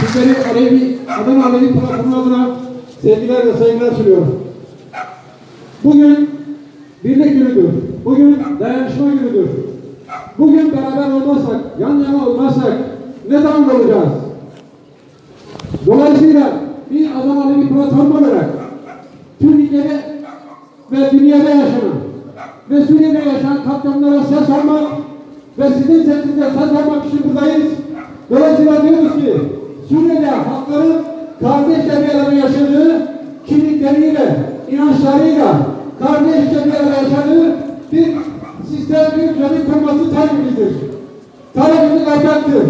Sizleri Alevi, Adana Alevi platformu adına sevgiler ve saygılar sunuyorum. Bugün birlik günüdür. Bugün dayanışma günüdür. Bugün beraber olmazsak, yan yana olmazsak ne zaman olacağız? Dolayısıyla bir Adana Alevi platformu olarak Türkiye'de ve dünyada yaşanan ve Suriye'de yaşayan katliamlara ses almak ve sizin sesinize ses almak için buradayız. Dolayısıyla diyoruz ki Suriye'de halkların kardeşçe bir arada yaşadığı kimlikleriyle, inançlarıyla kardeşçe bir arada yaşadığı bir sistem, bir düzenin kurması talebimizdir. Talebimiz ortaktır.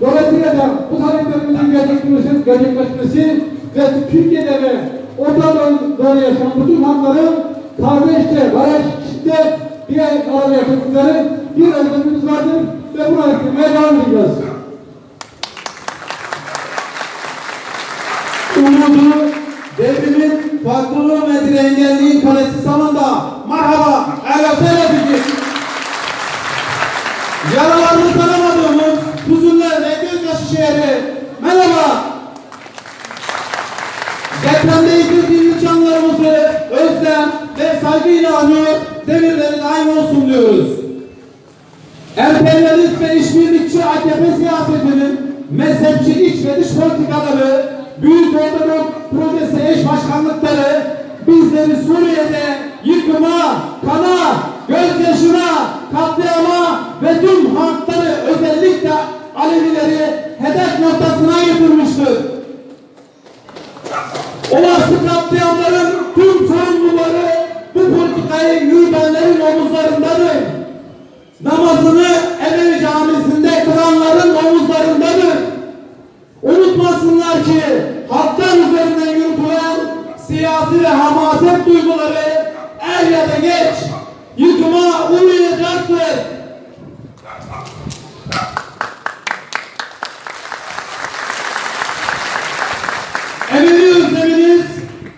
Dolayısıyla da bu taleplerimizin gerçekleşmesi, gerçekleşmesi ve Türkiye'de ve Orta Doğu'da yaşayan bütün halkların kardeşçe, barış içinde bir arada yaşadıkları bir özlemimiz vardır ve bunu ettirmeye devam edeceğiz. Umudu devrimin farklılığı ve direngenliğin kalesi salonda. Merhaba, ehlesene bizi. Yaralarını tanımadığımız huzurlar ve gözyaşı şehri. Merhaba. Depremde yitirdiğimiz canlarımızı özlem ve saygıyla anıyor, devirleri daim olsun diyoruz. Emperyalist ve işbirlikçi AKP siyasetinin mezhepçi iç ve dış politikaları, Büyük Orta Projesi eş başkanlıkları bizleri Suriye'de yıkıma, kana, gözyaşına, katliama ve tüm halkları özellikle Alevileri hedef noktasına getirmiştir. Olası katliamların tüm sorumluları bu politikayı yürütenlerin omuzlarındadır namazını hamaset duyguları er ya da geç yıkıma uğrayacaktır. Emevi özleminiz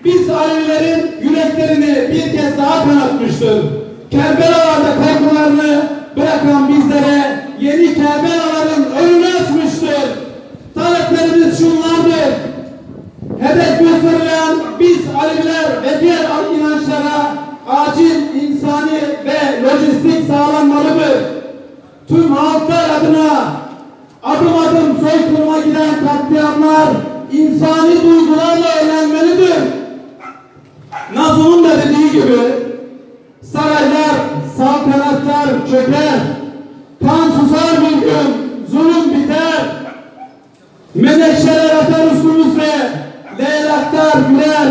biz Alevilerin yüreklerini bir kez daha kanatmıştır. Kerbelalarda korkularını bırakan bizlere Gösterilen biz Aleviler ve diğer inançlara acil insani ve lojistik sağlanmalıdır. Tüm halklar adına adım adım soykırıma giden katliamlar insani duygularla önlenmelidir. Nazım'ın da dediği gibi saraylar, saltanatlar çöker, kan susar bir zulüm biter. Menekşeler atar üstümüzde, leylaklar güler.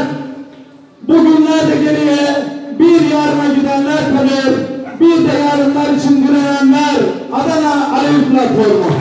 Bugünler de geriye bir yarına gidenler kalır, bir de yarınlar için direnenler Adana Alevi Platformu.